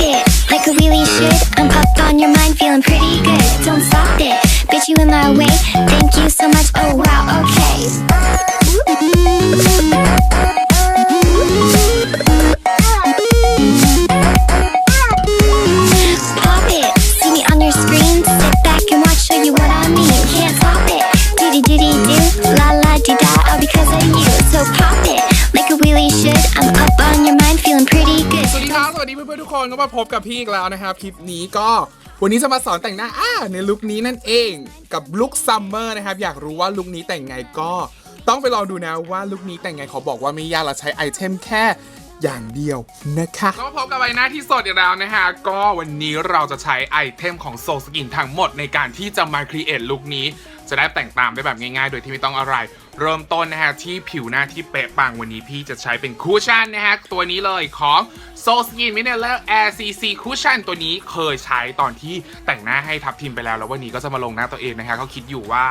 it like I really should. I'm up on your mind, feeling pretty good. Don't stop it, bitch, you in my way. Thank you so much. Oh wow, okay. Pop it, see me on your screen. Sit back and watch, show you what I mean. Can't stop it. Doody doody do, la la dee da, all because of you. So pop it, like I really should. I'm up on your วัสดีเพื่อนๆทุกคนก็มาพบกับพี่อีกแล้วนะครับ คลิปนี้ก็วันนี้จะมาสอนแต่งหน้าอ่าในลุคนี้นั่นเองกับลุคซัมเมอร์นะครับ อยากรู้ว่าลุคนี้แต่งไงก็ ต้องไปลองดูนะว่าลุคนี้แต่งไงขอบอกว่าไม่ยากเราใช้ไอเทมแค่ อย่างเดียวนะคะก็พบกับใบหน้าที่สดอีกแล้วนะฮะก็วันนี้เราจะใช้ไอเทมของโซสกินทั้งหมดในการที่จะมาครีเอทลุคนี้ จะได้แต่งตามได้แบบง่ายๆ โดยที่ไม่ต้องอะไร เริ่มต้นนะฮะที่ผิวหน้าที่เป๊ะปังวันนี้พี่จะใช้เป็นคูชั่นนะฮะตัวนี้เลยของ So Skin Mineral Air CC Cushion ตัวนี้เคยใช้ตอนที่แต่งหน้าให้ทับทิมไปแล้ว แล้ววันนี้ก็จะมาลงหน้าตัวเองนะฮะก็คิดอยู่ว่า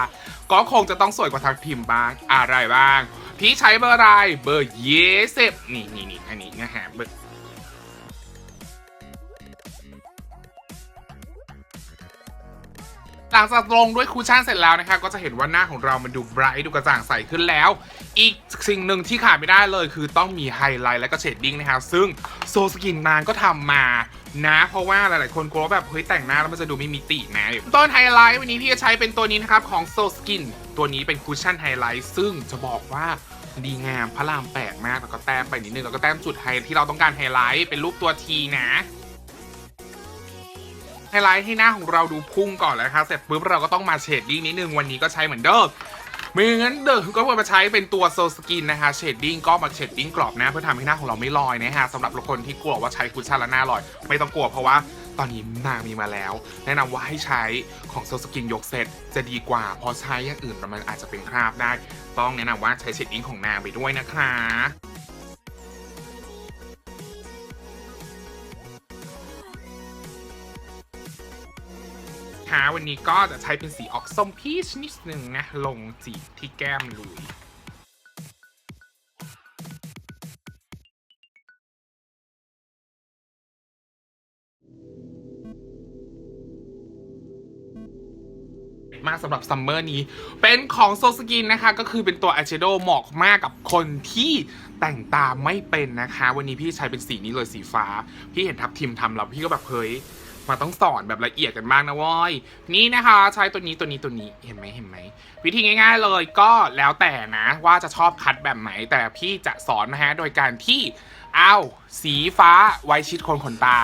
ก็คงจะต้องสวยกว่าทับทิมบ้างอะไรบ้าง พี่ใช้เบอร์อะไรเบอร์เยสิบนี่นี่นี่อันนี้นะฮะเบอร์ หลังจากลงด้วยคูชั่นเสร็จแล้วนะคะก็จะเห็นว่าหน้าของเรามันดูไบรท์ดูกระจ่างใสขึ้นแล้ว อีกสิ่งหนึ่งที่ขาดไม่ได้เลยคือต้องมีไฮไลท์และก็เชดดิ้งนะคะซึ่งโซสกินนานก็ทำมานะเพราะว่าหลายๆ คนกลัวแบบเฮ้ยแต่งหน้าแล้วมันจะดูไม่มีตินะต้นไฮไลท์วันนี้พี่จะใช้เป็นตัวนี้นะครับของโซสกินตัวนี้เป็นคูชั่นไฮไลท์ซึ่งจะบอกว่าดีงามพระรามแปลกมากแล้วก็แต้มไปนิดนึงแล้วก็แต้มจุดไฮที่เราต้องการไฮไลท์เป็นรูปตัวทีนะ ฮไลท์ให้หน้าของเราดูพุ่งก่อนแล้วนะครับเสร็จปุ๊บเราก็ต้องมาเชดดิ้งนิดนึงวันนี้ก็ใช้เหมือนเดิมไม่งั้นเดิมก็มาใช้เป็นตัวโซสกินนะคะเชดดิ้งก็มาเชดดิ้งกรอบหน้าเพื่อทำให้หน้าของเราไม่ลอยนะฮะสำหรับคนที่กลัวว่าใช้คุชชั่นแล้วหน้าลอย ไม่ต้องกลัวเพราะว่าตอนนี้นางมีมาแล้ว แนะนำว่าให้ใช้ของโซสกินยกเซตจะดีกว่าเพราะใช้อย่างอื่นมันอาจจะเป็นคราบได้ ต้องแนะนำว่าใช้เชดดิ้งของนางไปด้วยนะคะ วันนี้ก็จะใช้เป็นสีออกส้มพีชนิดนึงนะลงจีบที่แก้มลุยมากสำหรับซัมเมอร์นี้ เป็นของโซสกินนะคะ ก็คือเป็นตัวอ y เชโดเหมาะมากกับคนที่แต่งตาไม่เป็นนะคะ วันนี้พี่ใช้เป็นสีนี้เลยสีฟ้า พี่เห็นทับทิมทำแล้วพี่ก็แบบเฮ้ย มาต้องสอนแบบละเอียดกันมากนะว้ยนี่นะคะ ใช้ตัวนี้ตัวนี้ตัวนี้เห็นไหมเห็นไหมวิธีง่าย ๆเลยก็แล้วแต่นะว่าจะชอบคัดแบบไหน แต่พี่จะสอนนะฮะโดยการที่เอาสีฟ้าไว้ชิดคนขนตา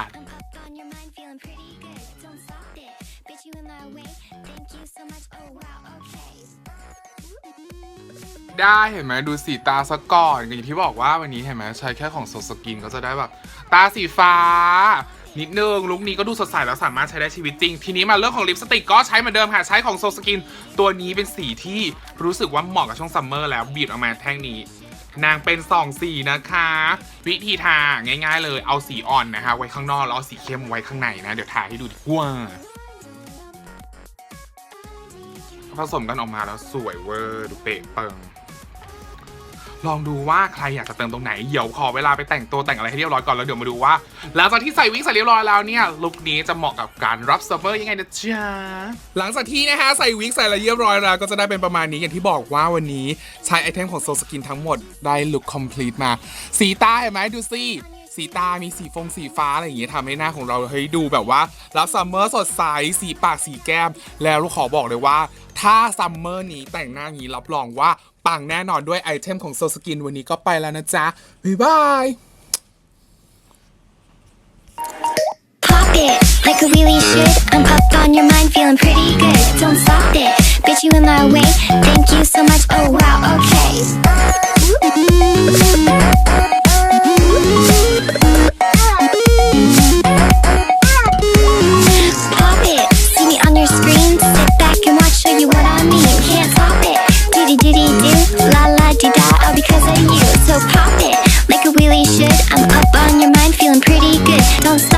ได้เห็นไหมดูสีตาซะก่อนอย่างที่บอกว่าวันนี้เห็นไหมใช้แค่ของโซสกินก็จะได้แบบ ตาสีฟ้า นิดนึงลุคนี้ก็ดูสดใสแล้วสามารถใช้ได้ชีวิตจริง ทีนี้มาเรื่องของลิปสติกก็ใช้เหมือนเดิมค่ะ ใช้ของโซสกิน ตัวนี้เป็นสีที่รู้สึกว่าเหมาะกับช่วงซัมเมอร์แล้วบีบออกมาแท่งนี้ นางเป็นสองสีนะคะ วิธีทาง่าย ๆ เลยเอาสีอ่อนนะคะ ไว้ข้างนอกแล้วเอาสีเข้มไว้ข้างในนะ เดี๋ยวทาให้ดูดีกว่าผสมกันออกมาแล้วสวยเวอร์ดูเป๊ะเปิง ลองดูว่าใครอยากจะเติมตรงไหนเดี๋ยวขอเวลาไปแต่งตัวแต่งอะไรให้เรียบร้อยก่อนแล้วเดี๋ยวมาดูว่าหลังจากที่ใส่วิกใส่เรียบร้อยแล้วเนี่ยลุคนี้จะเหมาะกับการรับซัมเมอร์ยังไงนะจ๊ะหลังจากที่นะฮะใส่วิกใส่อะไรเรียบร้อยแล้วก็จะได้เป็นประมาณนี้อย่างที่บอกว่าวันนี้ใช้ไอเทมของโซสกินทั้งหมดได้ลุคคอมพลีทมา สีตาเห็นไหมดูสิสีตา มีสีฟงสีฟ้า อะไรอย่างเงี้ยทำให้หน้าของเราเฮ้ยดูแบบว่า รับซัมเมอร์สดใส สีปากสีแก้ม แล้วลูกขอบอกเลยว่า ถ้าซัมเมอร์นี้แต่งหน้านี้รับรองว่า ปังแน่นอนด้วยไอเทมของโซสกินวันนี้ก็ไปแล้วนะจ๊ะ บ๊ายบาย Pop it like I really should. I'm up on your mind, feeling pretty good. Don't stop it, bitch. You in my way. Thank you so much. Oh wow, okay.